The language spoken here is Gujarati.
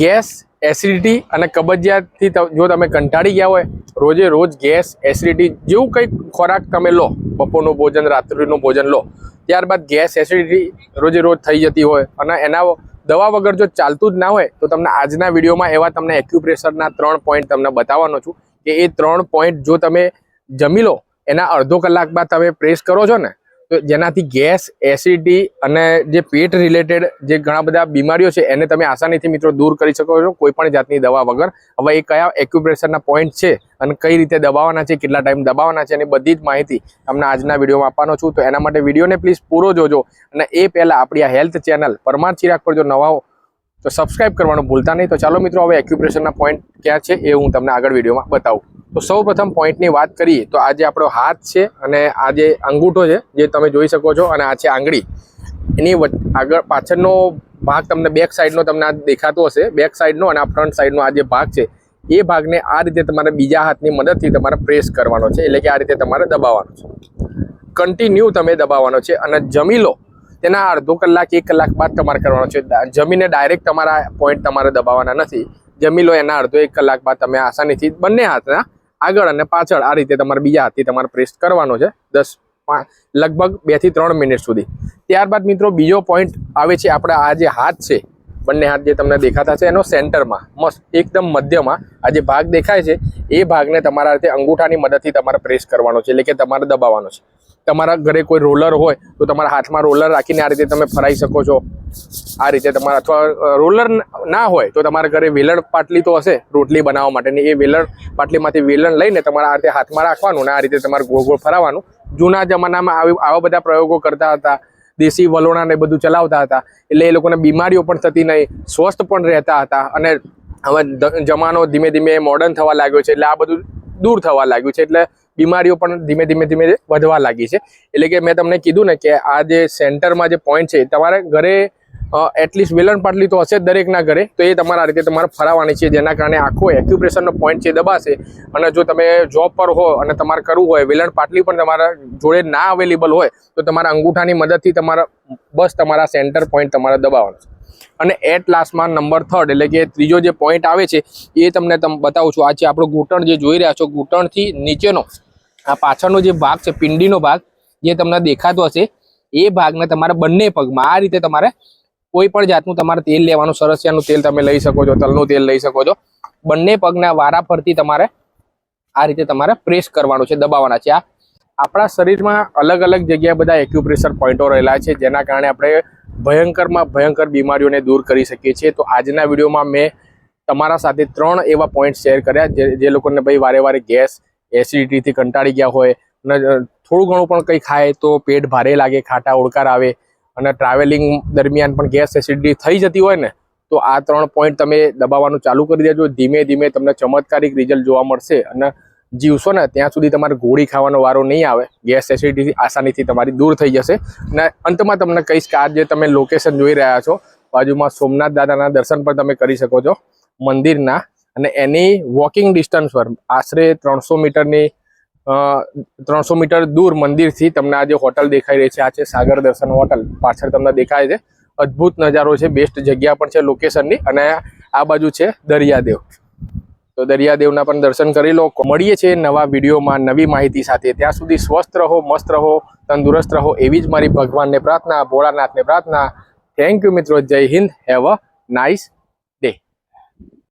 ગેસ એસિડિટી અને કબજિયાતથી જો તમે કંટાળી ગયા હોય, રોજે રોજ ગેસ એસિડિટી જેવું કંઈક ખોરાક તમે લો, બપોરનું ભોજન, રાત્રિનું ભોજન લો, ત્યારબાદ ગેસ એસિડિટી રોજે રોજ થઈ જતી હોય અને એના દવા વગર જો ચાલતું જ ના હોય, તો તમને આજના વિડીયોમાં એવા તમને એક્યુપ્રેશરના ત્રણ પોઈન્ટ તમને બતાવવાનો છું કે એ ત્રણ પોઈન્ટ જો તમે જમી લો, એના અડધો કલાક બાદ તમે પ્રેસ કરો છો ને તો જેનાથી ગેસ, એસિડિટી અને જે પેટ રિલેટેડ જે ઘણા બધા બીમારીઓ છે, એને તમે આસાનીથી મિત્રો દૂર કરી શકો છો કોઈ પણ જાતની દવા વગર. હવે એ કયા એક્યુપ્રેશરના પોઈન્ટ છે અને કઈ રીતે દબાવવાના છે, કેટલા ટાઈમ દબાવવાના છે, એની બધી જ માહિતી તમને આજના વિડીયોમાં આપવાનો છું. તો એના માટે વિડીયોને પ્લીઝ પૂરો જોજો અને એ પહેલાં આપણી આ હેલ્થ ચેનલ પરમાર ચિરાગ પર જો નવા તો સબસ્ક્રાઇબ કરવાનું ભૂલતા નહીં. તો ચાલો મિત્રો, હવે એક્યુપ્રેશરના પોઈન્ટ ક્યાં છે એ હું તમને આગળ વિડીયોમાં બતાવું. તો સૌ પ્રથમ પોઈન્ટની વાત કરીએ તો આજે આપણો હાથ છે અને આ જે અંગૂઠો છે, જે તમે જોઈ શકો છો અને આ છે આંગળી. એની આગળ પાછળનો ભાગ તમને બેક સાઈડનો તમને આ દેખાતો હશે. બેક સાઈડનો અને આ ફ્રન્ટ સાઈડનો આ જે ભાગ છે, એ ભાગને આ રીતે તમારે બીજા હાથની મદદથી તમારે પ્રેસ કરવાનો છે, એટલે કે આ રીતે તમારે દબાવવાનો છે. કન્ટિન્યુ તમે દબાવવાનો છે અને જમી લો. તેના અડધો કલાક, એક કલાક બાદ તમારે કરવાનો છે. જમીને ડાયરેક્ટ તમારા પોઈન્ટ તમારે દબાવવાના નથી. જમી લો એના અડધો, એક કલાક બાદ તમે આસાનીથી બંને હાથના આગળ અને પાછળ આ રીતે તમારે બીજા હાથથી તમારે પ્રેસ કરવાનો છે. દસ લગભગ બેથી ત્રણ મિનિટ સુધી. ત્યારબાદ મિત્રો બીજો પોઈન્ટ આવે છે આપણા આ જે હાથ છે, બંને હાથ જે તમને દેખાતા છે એનો સેન્ટરમાં મસ્ત, એકદમ મધ્યમાં આ જે ભાગ દેખાય છે, એ ભાગને તમારા રીતે અંગૂઠાની મદદથી તમારે પ્રેસ કરવાનો છે, એટલે કે તમારે દબાવવાનો છે. તમારા ઘરે કોઈ રોલર હોય, તો તમારા હાથમાં રોલર રાખીને આ રીતે તમે ફરાઈ શકો છો. આ રીતે તમારા અથવા રોલર ના હોય, તો તમારા ઘરે વેલણ પાટલી તો હશે રોટલી બનાવવા માટેની. એ વેલણ પાટલીમાંથી વેલણ લઈને તમારા આ રીતે હાથમાં રાખવાનું ને આ રીતે તમારે ગોળ ગોળ ફરાવવાનું. જૂના જમાનામાં આવી, આવા બધા પ્રયોગો કરતા હતા, દેશી વલોણા ને બધું ચલાવતા હતા. એટલે એ લોકોને બીમારીઓ પણ થતી નહીં, સ્વસ્થ પણ રહેતા હતા. અને હવે જમાનો ધીમે ધીમે મોડર્ન થવા લાગ્યો છે, એટલે આ બધું દૂર થવા લાગ્યું છે. એટલે બીમારીઓ પણ ધીમે ધીમે ધીમે વધવા લાગી છે. એટલે કે મેં તમને કીધું ને કે આ જે સેન્ટરમાં જે પોઈન્ટ છે, તમારે ઘરે એટલીસ્ટ વેલણ પાટલી તો હશે જ દરેકના ઘરે. તો એ તમારા રીતે તમારે ફરાવવાની છે, જેના કારણે આખો એક્યુપ્રેશનનો પોઈન્ટ છે દબાશે. અને જો તમે જોબ પર હો અને તમારે કરવું હોય, વેલણ પાટલી પણ તમારા જોડે ના અવેલેબલ હોય, તો તમારા અંગૂઠાની મદદથી તમારા, બસ તમારા સેન્ટર પોઈન્ટ તમારે દબાવવાનો છે. અને એટ લાસ્ટમાં નંબર થર્ડ એટલે કે ત્રીજો જે પોઈન્ટ આવે છે, એ તમને તમ બતાવું છું. આ છે આપણો ઘૂંટણ જે જોઈ રહ્યા છો, ઘૂંટણથી નીચેનો આ પાછળનો જે ભાગ છે, પિંડીનો ભાગ, જે તમને દેખાતો હશે, એ ભાગને તમારે બંને પગમાં આ રીતે તમારે કોઈ પણ જાતનું તમારે તેલ લેવાનું, સરસિયાનું તેલ તમે લઈ શકો છો, તલનું તેલ લઈ શકો છો. બંને પગના વારા ફરતી તમારે આ રીતે તમારે પ્રેસ કરવાનું છે, દબાવવાના છે. આ આપણા શરીરમાં અલગ અલગ જગ્યાએ બધા એક્યુપ્રેશર પોઈન્ટો રહેલા છે, જેના કારણે આપણે ભયંકરમાં ભયંકર બીમારીઓને દૂર કરી શકીએ છીએ. તો આજના વિડીયોમાં મેં તમારા સાથે ત્રણ એવા પોઈન્ટ શેર કર્યા, જે જે લોકોને ભાઈ વારે વારે ગેસ એસિડિટીથી કંટાળી ગયા હોય અને થોડું ઘણું પણ કંઈ ખાય તો પેટ ભારે લાગે, ખાટા ઓળકાર આવે અને ટ્રાવેલિંગ દરમિયાન પણ ગેસ એસિડિટી થઈ જતી હોય ને, તો આ ત્રણ પોઈન્ટ તમે દબાવવાનું ચાલુ કરી દેજો. ધીમે ધીમે તમને ચમત્કારિક રિઝલ્ટ જોવા મળશે અને જીવશો ને, ત્યાં સુધી તમારે ગોળી ખાવાનો વારો નહીં આવે. ગેસ એસિડિટી આસાનીથી તમારી દૂર થઈ જશે. અને અંતમાં તમને કહીશ કે આ જે તમે લોકેશન જોઈ રહ્યા છો, બાજુમાં સોમનાથ દાદાના દર્શન પણ તમે કરી શકો છો. મંદિરના અને એની વોકિંગ ડિસ્ટન્સ પર આશરે ત્રણસો મીટરની ત્રણસો મીટર દૂર મંદિરથી તમને આ જે હોટલ દેખાઈ રહી છે, આ છે સાગર દર્શન હોટલ. પાછળ તમને દેખાય છે, અદ્ભુત નજારો છે બેસ્ટ જગ્યા પણ છે લોકેશનની અને આ બાજુ છે દરિયાદેવ. તો દરિયાદેવના પણ દર્શન કરી લો. મળીએ છીએ નવા વિડીયોમાં નવી માહિતી સાથે. ત્યાં સુધી સ્વસ્થ રહો, મસ્ત રહો, તંદુરસ્ત રહો, એવી જ મારી ભગવાનને પ્રાર્થના, ભોળાનાથને પ્રાર્થના. થેન્ક યુ મિત્રો. જય હિન્દ. Have a nice